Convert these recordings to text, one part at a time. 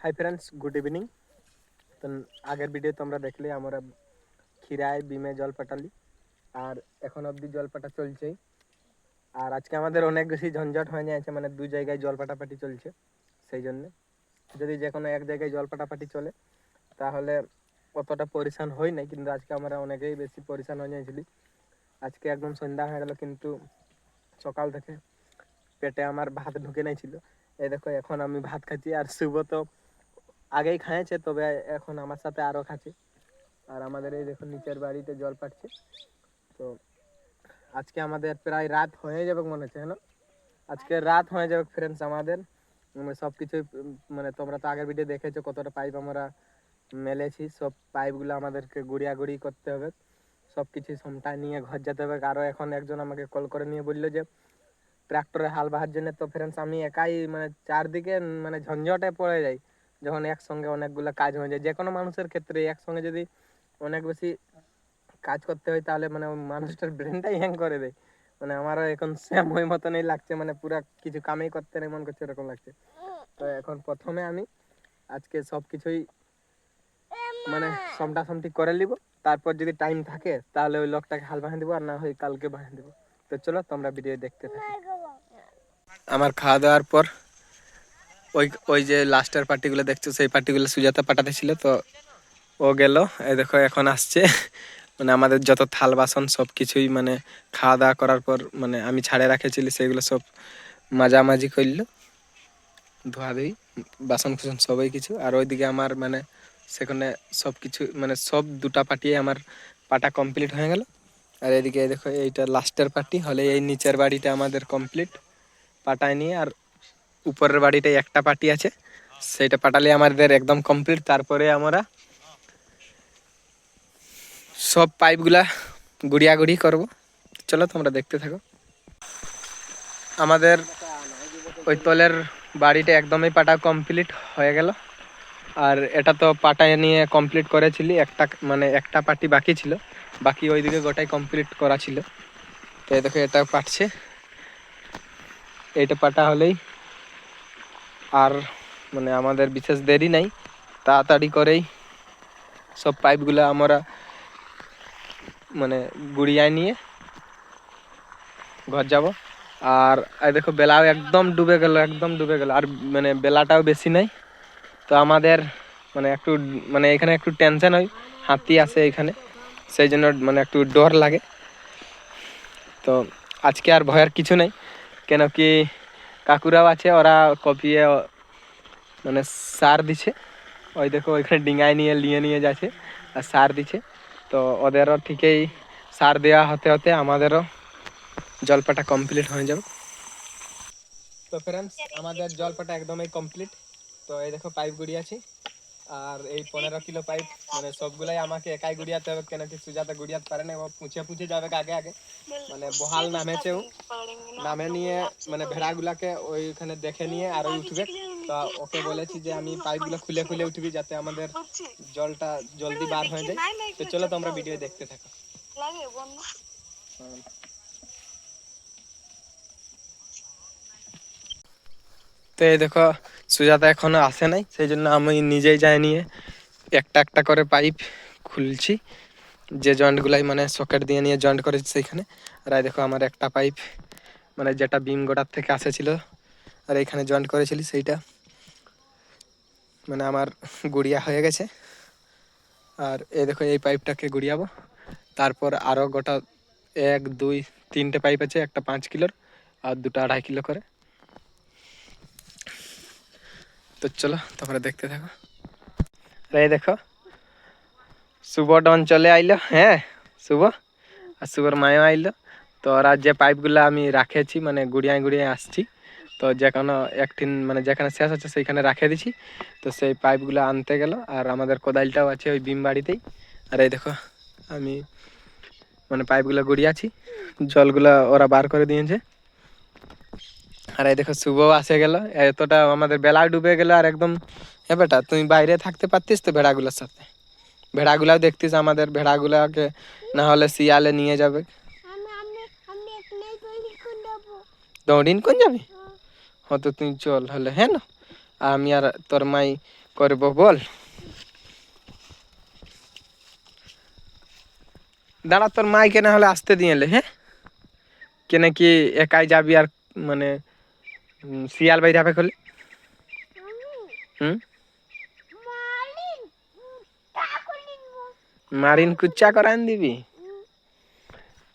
Hi friends good evening তো আগের video তোমরা দেখলে আমরা খিরায় বিমে জল পাঠালি আর এখন অবধি জল পাটা চলছেই। আর আজকে আমাদের অনেক বেশি ঝঞ্ঝট হয়ে যাচ্ছে মানে দু জায়গায় জল পাটাপাটি চলছে, সেই জন্যে। যদি যে কোনো এক জায়গায় জল পাটাপাটি চলে, তাহলে অতটা পরিশান হই নাই, কিন্তু আজকে আমরা অনেকেই বেশি পরিশান হয়ে যাইছিলি আজকে একদম সন্ধ্যা হয়ে গেল, কিন্তু সকাল থেকে পেটে আমার ভাত ঢুকে নাই ছিল। এই দেখো, এখন আমি ভাত খাচ্ছি, আর শুভ তো আগেই খাইছে, তবে এখন আমার সাথে আরও খাচ্ছে। আর আমাদের এই দেখুন, নিচের বাড়িতে জল পাচ্ছে। তো আজকে আমাদের প্রায় রাত হয়ে যাবে মনে হচ্ছে হ্যাঁ আজকে রাত হয়ে যাবে ফ্রেন্ডস আমাদের। সব কিছুই মানে তোমরা তো আগের ভিডিও দেখেছ কতটা পাইপ আমরা মেলেছি। সব পাইপগুলো আমাদেরকে গুড়িয়া গুড়ি করতে হবে। সব কিছু সমটায় নিয়ে ঘর যেতে হবে। আরও এখন একজন আমাকে কল করে নিয়ে বলল যে ট্রাক্টরে হাল বাহার জন্য তো ফ্রেন্ডস আমি একাই মানে চারদিকে মানে ঝঞ্ঝটে পড়ে যাই। যখন একসঙ্গে অনেকগুলো কাজ হয়ে যায় যে কোনো মানুষের ক্ষেত্রে একসঙ্গে যদি অনেক বেশি কাজ করতে হয় তাহলে মানে মানুষটার ব্রেনটাই হ্যাং করে দেয়। মানে আমারও এখন সেম ওই মতনই লাগছে মানে পুরা কিছু কামেই করতে নেই মন করছে এরকম লাগছে। তো এখন প্রথমে আমি আজকে সব কিছুই মানে সমটা সমটি করে নিব তারপর যদি টাইম থাকে তাহলে ওই লোকটাকে হাল বাঁধে দেবো আর না হয় কালকে বাঁধে দেবো। তো চলো তোমরা ভিডিও দেখতে থাকো। আমার খাওয়া দাওয়ার পর ওই ওই যে লাস্টের পার্টিগুলো দেখছ, সেই পার্টিগুলো সুজাতা পাঠাতে ছিল তো ও গেল। এই দেখো, এখন আসছে। মানে আমাদের যত থাল বাসন, সব কিছুই মানে খাওয়া দাওয়া করার পর মানে আমি ছাড়ে রাখেছিলি সেগুলো সব মাঝামাঝি করল। ধোয়া দিই বাসন কুসন সবই কিছু। আর ওইদিকে আমার মানে সেখানে সব কিছু মানে সব দুটা পাটিয়ে আমার পাটা কমপ্লিট হয়ে গেল। আর এদিকে দেখো, এইটা লাস্টের পার্টি, হলে এই নিচের বাড়িটা আমাদের কমপ্লিট পাটায় নিয়ে। আর উপরের বাড়িটাই একটা পার্টি আছে। সেইটা পাঠালে আমাদের একদম কমপ্লিট তারপরে আমরা সব পাইপগুলা গুড়িয়া গুড়ি করব। চলো তোমরা দেখতে থাকো। আমাদের ওই তলের বাড়িটা একদমই পাটা কমপ্লিট হয়ে গেল। আর এটা তো পাটায় নিয়ে কমপ্লিট করেছিলি। একটা মানে একটা পার্টি বাকি ছিল। বাকি ওইদিকে গোটাই কমপ্লিট করা ছিল। তো দেখো, এটা পাটছে। এইটা পাটা হলেই আর মানে আমাদের বিশেষ দেরি নাই। তাড়াতাড়ি করেই সব পাইপগুলো আমরা মানে গুড়িয়ায় নিয়ে ঘর যাব। আর দেখো বেলাও একদম ডুবে গেল, একদম ডুবে গেল। আর মানে বেলাটাও বেশি নাই। তো আমাদের মানে একটু মানে এখানে একটু টেনশন হয়, হাতি আছে এখানে। সেই জন্য মানে একটু ডর লাগে। তো আজকে আর ভয়ের কিছু নেই। কেন কি কাকুরাও আছে, ওরা কপিয়ে মানে সার দিছে। ওই দেখো, ওইখানে ডিঙায় নিয়ে নিয়ে নিয়ে যাচ্ছে আর সার দিছে। তো ওদেরও ঠিকই সার দেওয়া হতে হতে আমাদেরও জলপাটা কমপ্লিট হয়ে যাবে। তো ফ্রেন্ডস আমাদের জলপাটা একদমই কমপ্লিট তো এই দেখো পাইপ গুড়িয়েছি আর এই পনেরো কিলো পাইপ মানে সবগুলাই আমাকে একাই গুড়িয়াতে হবে কেন কি সুজাতা গুড়িয়াতে পারে না ও পুঁছে পুঁছে যাবে আগে আগে। মানে বহাল নামেছেও। নামে নিয়ে মানে ভেড়াগুলাকে ওইখানে দেখে নিয়ে আর ওই উঠবে। তো ওকে বলেছি যে আমি পাইপগুলো খুলে খুলে উঠবি যাতে আমাদের জলটা জলদি বার হয়ে যায়। তো চলো তোমরা ভিডিও দেখতে থাকো। হুম। তো এই দেখো, সুজাতা এখনও আসে নাই সেই জন্য আমি নিজেই যাই নিয়ে একটা একটা করে পাইপ খুলছি, যে জয়েন্টগুলাই মানে সকেট দিয়ে নিয়ে জয়েন্ট করেছি সেইখানে। আর এই দেখো আমার একটা পাইপ মানে যেটা বিম গোটার থেকে আসেছিল, আর এইখানে জয়েন্ট করেছিলি সেইটা। মানে আমার গুড়িয়া হয়ে গেছে। আর এই দেখো এই পাইপটাকে গুড়িয়াবো। তারপর আরও গোটা এক, দুই, তিনটে পাইপ আছে, একটা পাঁচ কিলোর, আর দুটো আড়াই কিলো করে। তো চলো তোমরা দেখতে থাকো। এই দেখো শুভ ডন চলে আইলো হ্যাঁ শুভ আর শুভর মায়ও আইলো। তো ওরা যে পাইপগুলো আমি রাখেছি মানে গুড়িয়ায় গুড়িয়ায় আসছি, তো যে কোনো একদিন মানে যেখানে শেষ হচ্ছে সেইখানে রাখে দিছি। তো সেই পাইপগুলো আনতে গেল, আর আমাদের কোদালটাও আছে ওই বিম বাড়িতেই। আর এই দেখো, আমি মানে পাইপগুলো গুড়িয়াছি জলগুলো ওরা বার করে দিয়েছে। আর এই দেখো শুভ আসে গেল। এতটা আমাদের বেলা ডুবে গেল আর একদম এ বেটা তুই বাইরে থাকতে পারতিস তো ভেড়াগুলোর সাথে? ভেড়াগুলাও দেখতিস আমাদের ভেড়াগুলাকে না হলে শিয়ালে নিয়ে যাবে। দৌড়িন কোন যাবি? হ্যাঁ। তো তুই চল হলে হ্যাঁ না? আর আমি আর তোর মাই করব বল। দাঁড়া তোর মাইকে না হলে আসতে দিয়ে এলে হ্যাঁ? কেনে কি একাই যাবি আর মানে শিয়াল বাই যাবে খোলে। হুম? মারিন কুচ্চা করান দিবি।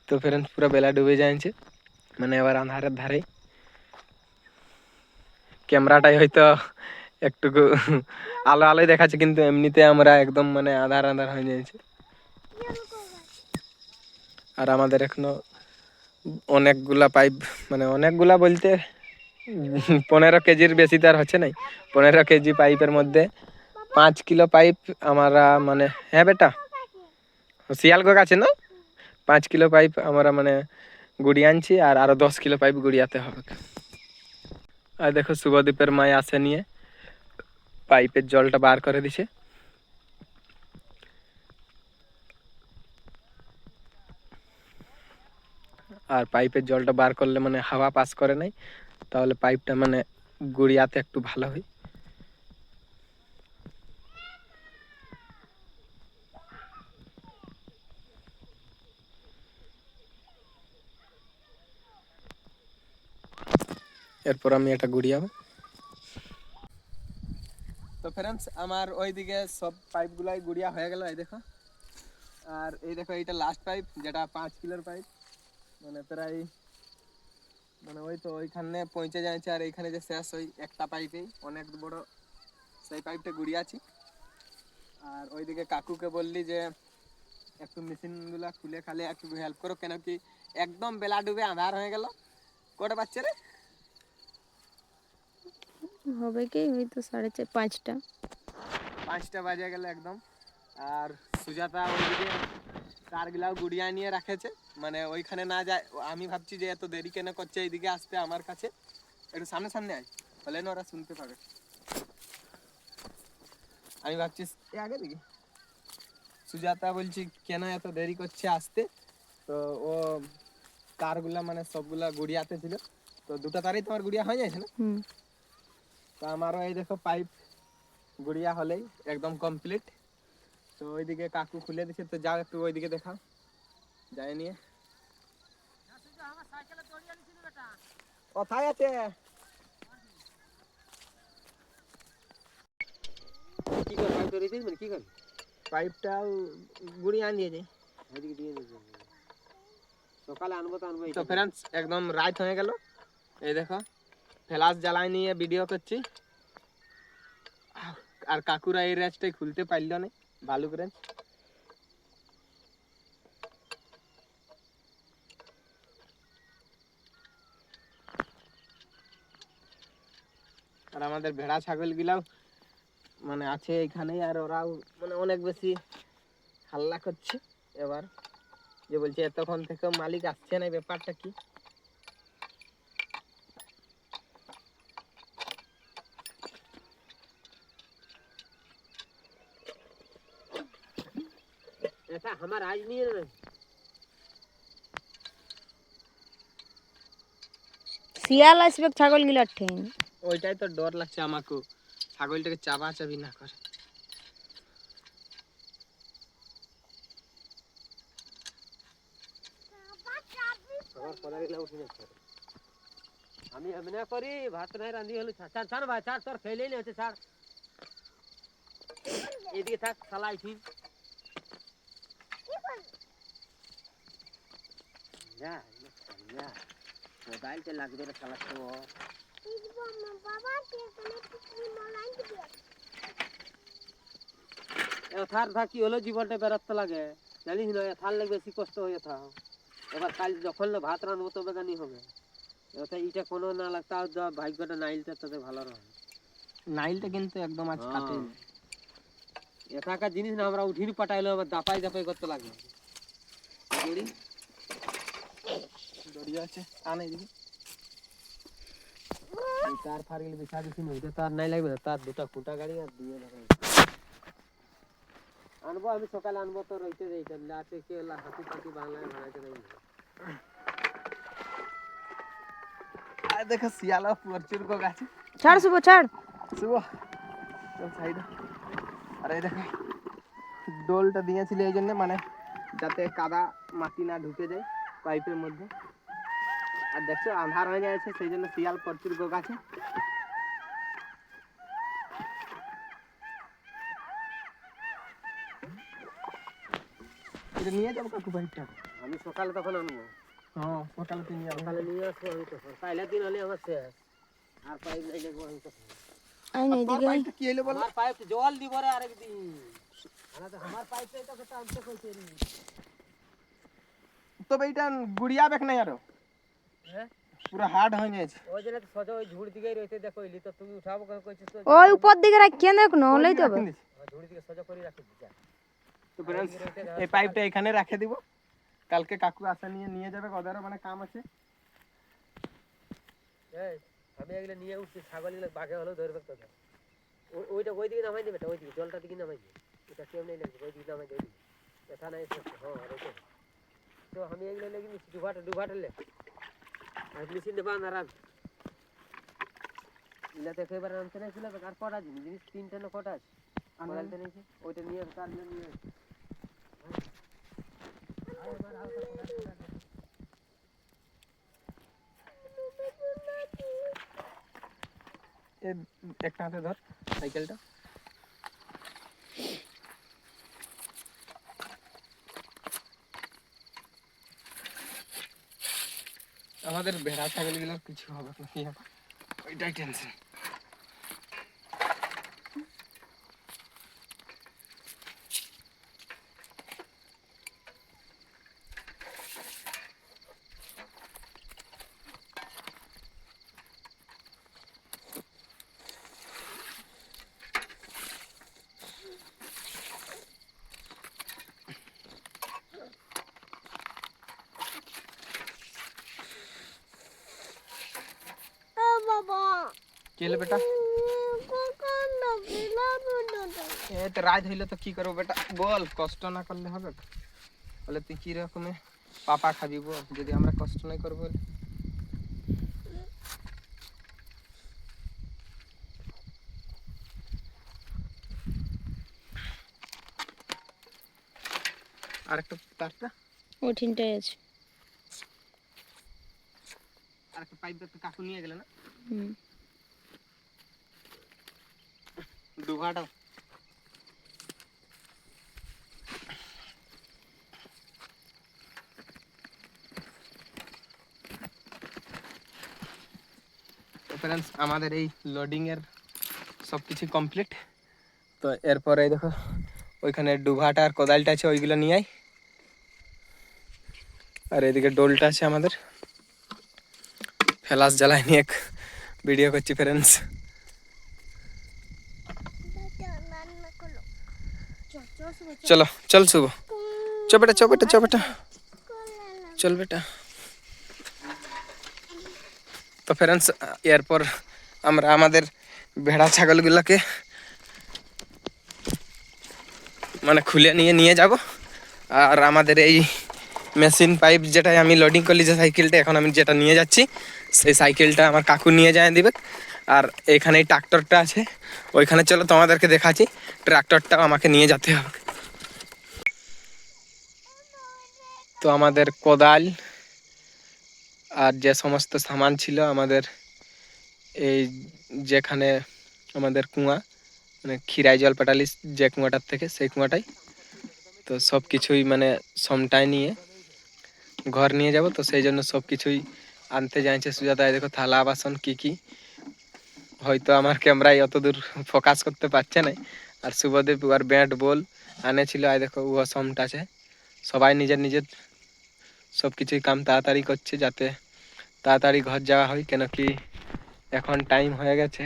তো ফ্রেন্ডস, পুরো বেলা ডুবে যাচ্ছে মানে এবার আন্ধারের ধারে। ক্যামেরাটাই হয়তো একটুকু আলো আলোই দেখাচ্ছে, কিন্তু এমনিতে আমরা একদম মানে আধার আধার হয়ে যাচ্ছে আর আমাদের এখনও অনেকগুলা পাইপ মানে অনেকগুলা বলতে পনেরো কেজির বেশি তো আর হচ্ছে নাই। পনেরো কেজি পাইপের মধ্যে পাঁচ কিলো পাইপ আমরা মানে হ্যাঁ বেটা? শিয়ালগো আছে না? পাঁচ কিলো পাইপ আমরা মানে গুড়িয়ে আনছি আর আরও দশ কিলো পাইপ গুড়িয়াতে হবে। আর দেখো শুভদীপের মায় আসে নিয়ে পাইপের জলটা বার করে দিছে। আর পাইপের জলটা বার করলে মানে হাওয়া পাস করে নাই। তাহলে পাইপটা মানে গুড়িয়াতে একটু ভালো হয়। এরপর আমি এটা গুড়িয়াবো। তো ফ্রেন্ডস আমার ওইদিকে সব পাইপগুলাই গুড়িয়া হয়ে গেল, এই দেখো। আর এই দেখো, এইটা লাস্ট পাইপ যেটা পাঁচ কিলোর পাইপ মানে প্রায় মানে ওই তো ওইখানে পৌঁছে যাচ্ছে আর এইখানে যে শেষ ওই একটা পাইপেই অনেক বড় সেই পাইপটা গুড়িয়াছি আর ওইদিকে কাকুকে বললি যে একটু মেশিনগুলা খুলে খালি একটু হেল্প করো কেন কি একদম বেলা ডুবে আধার হয়ে গেল। কটা বাচ্চা রে? হবে কি হয়তো সাড়ে চার পাঁচটা। পাঁচটা বাজে গেল একদম। আর সুজাতা ওইদিকে তারগুলাও গুড়িয়া নিয়ে রাখেছে। মানে ওইখানে না যায় আমি ভাবছি যে এত দেরি কেন করছে এইদিকে আসতে আমার কাছে। একটু সামনে সামনে আয় বলে না ওরা শুনতে পাবে। আমি ভাবছি এ আগে দিকে সুজাতা বলছি কেন এত দেরি করছে আসতে? তো ও তারগুলা মানে সবগুলা গুড়িয়াতে ছিল। তো দুটো তারই তোমার গুড়িয়া হয়ে যাচ্ছে না? তো আমারও এই দেখো পাইপ গুড়িয়া হলেই একদম কমপ্লিট তো ওইদিকে কাকু খুলে দিছে তো যাও একটু ওইদিকে দেখাও। যাই নিয়ে। কোথায় আছে? কি কর পাইপ ধরে দিস মানে কি কর পাইপটাও গুড়িয়া নিয়ে যাই এদিকে দিয়ে দিস সকালে আনব তো আনব তো ফ্রেন্ডস একদম রাত হয়ে গেল। এই দেখো ফ্ল্যাশ জ্বালাই নিয়ে ভিডিও করছি। আর কাকুরা এই রেঞ্জটাই খুলতে পারল না। ভালুক রেঞ্জ আর আমাদের ভেড়া ছাগল গুলাও মানে আছে এখানেই আর ওরাও মানে অনেক বেশি হাল্লা করছে। এবার যে বলছে, এতক্ষণ থেকে মালিক আসছে না ব্যাপারটা কি? ऐसा हमारा आज नहीं है ना শিয়াল আসবে ছাগল গিলার ঠেন ওইটাই তো ডর লাগছে আমাকে ছাগলটাকে চাবা চাবি না করে আমার পদারি না উঠে যাচ্ছে আমি এমনি করি ভাত নাই রাঁধি হলো ছাড় ছাড় ভাই ছাড় তোর খেলেই নেই হচ্ছে ছাড় এদিকে থাক সালাই ঠিক না না মোবাইলটা লাগবে রে সালা তো। থার থাকি হলো? জীবনটা বেরোতে লাগে। জানিস না থার লাগবে বেশি কষ্ট হয়ে থাক এবার কাল যখন না ভাত রান্নবো তবে গানি হবে। ওটা ইটা কোনো না লাগতা ভাগ্যটা নাইলটা তাতে ভালো রহে নাইলটা কিন্তু একদম আজ কাটে হ্যাঁ। এখানকার জিনিস না আমরা উঠিনি পাঠাইলো আবার দাপাই দাপাই করতে লাগে। দড়ি দড়ি আছে আনে দিবি এই তার ফার গেলে বিছা দিছি না ওইটা তার নাই লাগবে না, তার দুটা খুঁটা গাড়ি আর দিয়ে লাগাই আনব আমি সকালে আনব তো রইতে যাই তাহলে আছে কে লা হাতি পাতি বাংলায় ভাড়াইতে দেয় আর দেখো শিয়ালা প্রচুর কোক আছে ছাড় শুভ ছাড় শুভ সাইডে আর এই দেখো ডোলটা দিয়েছিল এই জন্য মানে যাতে কাদা মাটি না ঢুকে যায় পাইপের মধ্যে আর দেখছ আন্ধার হয়ে যাচ্ছে সেই জন্য শিয়াল প্রচুর গোগ আছে। এটা নিয়ে যাব কাকু আমি সকালে তখন আনব। হ্যাঁ সকালে তুই সকালে নিয়ে আসব আমি তখন। কাইলের দিন হলে আমার শেষ। আর পাইপ নাই লাগবো আমি তখন। আই না তোর পাইপটা কি হলো বল? আমার পাইপ জল দিব রে আরেকদিন। আমার পাইপটাই তোকে টানতে কইছে তবে এটা গুড়িয়া বেক নাই আরও। পুরো হার্ড হয়ে গেছে। ওই জন্য তো সোজা ওই ঝুড়ি দিকেই রইতে দেখো ইলি তো তুমি উঠাবো কেন কইছিস তো? ওই উপর দিকে রাখিয়ে দেখ না হলেই তো হবে রাখুন দিছি। হ্যাঁ, ঝুড়ি দিকে সোজা করে রাখি দিছা তো friends, এই পাইপটা এখানে রেখে দিব। কালকে কাকু আসা নিয়ে নিয়ে যাবে ওদেরও মানে কাম আছে। এই আমি এগুলো নিয়ে উঠছি ছাগলগুলো বাঘে হলেও ধরবে তো ও- ওইটা ওই দিকে নামাই দেবে ওই দিকে জলটা দিকে নামাই দিবে। এটা কেউ লাগবে ওই দিকে নামাই দেবে এটা নাই হ্যাঁ তো আমি এগুলো লেগে নিচ্ছি ডুবাটা ডুবাটা লে আর মেশিন দেবা না রাখ ইলাতে একেবারে আনতে নাই ছিল আর কটা জিনিস? জিনিস তিনটা না কটা আছে? আনতে নাই। ওইটা নিয়ে তার নিয়ে। এ একটা হাতে ধর সাইকেলটা। আমাদের ভেড়া ছাগলগুলোর কিছু হবে না ওইটাই টেনশন কি হলো বেটা? এ তো রাত হইলে তো কি করব বেটা? বল কষ্ট না করলে হবে? বলে তুই কি রকমে পাপা খাবি বল যদি আমরা কষ্ট নাই করব বলে। আর একটা তারটা ওঠিনটাই আছে। আর একটা পাইপ কাকু নিয়ে গেলে না? হুম। ফ্রেন্ডস আমাদের এই লোডিং এর সব কিছু কমপ্লিট তো এরপরে দেখো, ওইখানে ডুভাটা আর কোদালটা আছে, ওইগুলো নিয়ে আই আর এদিকে ডোলটা আছে আমাদের। ফেলাস জ্বালায় নিয়ে এক ভিডিও করছি ফ্রেন্ডস চলো চল শুভ চ বেটা চ বেটা চ বেটা চল বেটা তো ফ্রেন্ডস এরপর আমরা আমাদের ভেড়া ছাগলগুলোকে মানে খুলে নিয়ে নিয়ে যাব আর আমাদের এই মেশিন পাইপ যেটা আমি লোডিং করলি যে সাইকেলটা এখন আমি যেটা নিয়ে যাচ্ছি সেই সাইকেলটা আমার কাকু নিয়ে যায় দিবে আর এখানে এই ট্রাক্টরটা আছে ওইখানে চলো তোমাদেরকে দেখাচ্ছি ট্রাক্টরটাও আমাকে নিয়ে যেতে হবে তো আমাদের কোদাল আর যে সমস্ত সামান ছিল আমাদের এই যেখানে আমাদের কুয়া মানে খিরাই জল পেটালি যে কুয়াটার থেকে সেই কুয়াটাই। তো সব কিছুই মানে সমটাই নিয়ে ঘর নিয়ে যাব। তো সেই জন্য সব কিছুই আনতে যাইছে সুজাতা। এই দেখো থালা, বাসন কি কি? হয়তো আমার ক্যামেরায় অত দূর ফোকাস করতে পারছে না আর শুভদেব, আর ব্যাট, বল আনেছিল। আই দেখো ও সমটা আছে সবাই নিজের নিজের সব কিছুই কাম তাড়াতাড়ি করছে যাতে তাড়াতাড়ি ঘর যাওয়া হয় কেন কি এখন টাইম হয়ে গেছে।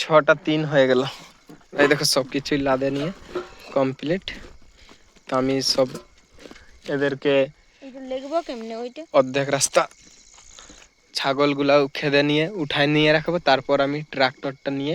ছটা তিন হয়ে গেল। এই দেখো সব কিছুই লাদে নিয়ে কমপ্লিট তো আমি সব এদেরকে অর্ধেক রাস্তা ছাগলগুলাও খেদে নিয়ে উঠায় নিয়ে রাখব। তারপর আমি ট্রাক্টরটা নিয়ে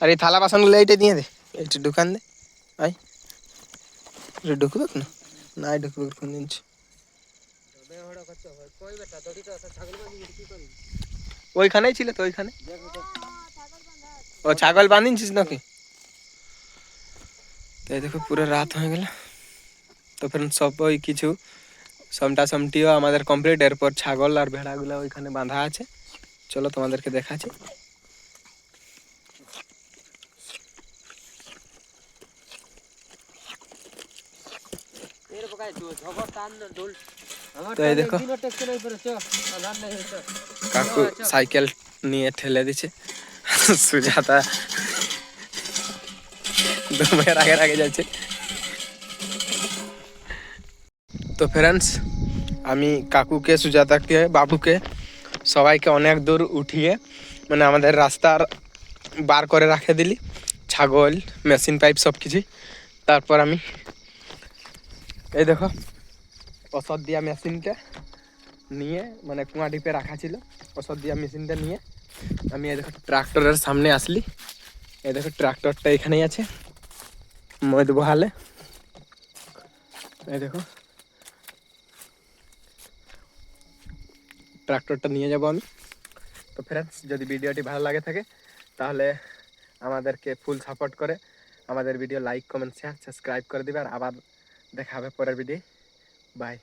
আর এই থালা বাসনগুলো এইটা দিয়ে দে এইটা ঢুকান দে আই এটা ঢুকবে না নাই ঢুকবে কোন জিনিস ওইখানেই ছিল তো ওইখানে? ও ছাগল বাঁধিনছিস নাকি? তো এই দেখো পুরো রাত হয়ে গেল। তো ফ্রেন্ড সব ওই কিছু সমটা সমটিও আমাদের কমপ্লিট এরপর ছাগল আর ভেড়াগুলো ওইখানে বাঁধা আছে। চলো তোমাদেরকে দেখাচ্ছি এর পকায় ঝগড় টান না ডোল আমার তো এই দেখো। কাকু সাইকেল নিয়ে ঠেলে দিচ্ছে। সুজাতা দমের আগে আগে যাচ্ছে। তো ফ্রেন্ডস আমি কাকুকে সুজাতাকে বাবুকে সবাইকে অনেক দূর উঠিয়ে মানে আমাদের রাস্তার বার করে রাখে দিলি। ছাগল মেশিন পাইপ সব কিছুই তারপর আমি এই দেখো। ওষুধ দিয়া মেশিনটা নিয়ে মানে কুয়া ডিপে রাখা ছিল। ওষুধ দিয়া মেশিনটা নিয়ে আমি এই দেখো ট্রাক্টরের সামনে আসলি। এই দেখো ট্রাক্টরটা এখানেই আছে মদ বহালে। এই দেখো। ট্রাক্টরটা নিয়ে যাব আমি। তো ফ্রেন্ডস যদি ভিডিওটি ভালো লাগে থাকে, তাহলে আমাদেরকে ফুল সাপোর্ট করে। আমাদের video like comment share subscribe করে দিবে। আর আবার দেখা হবে পরের ভিডিও বাই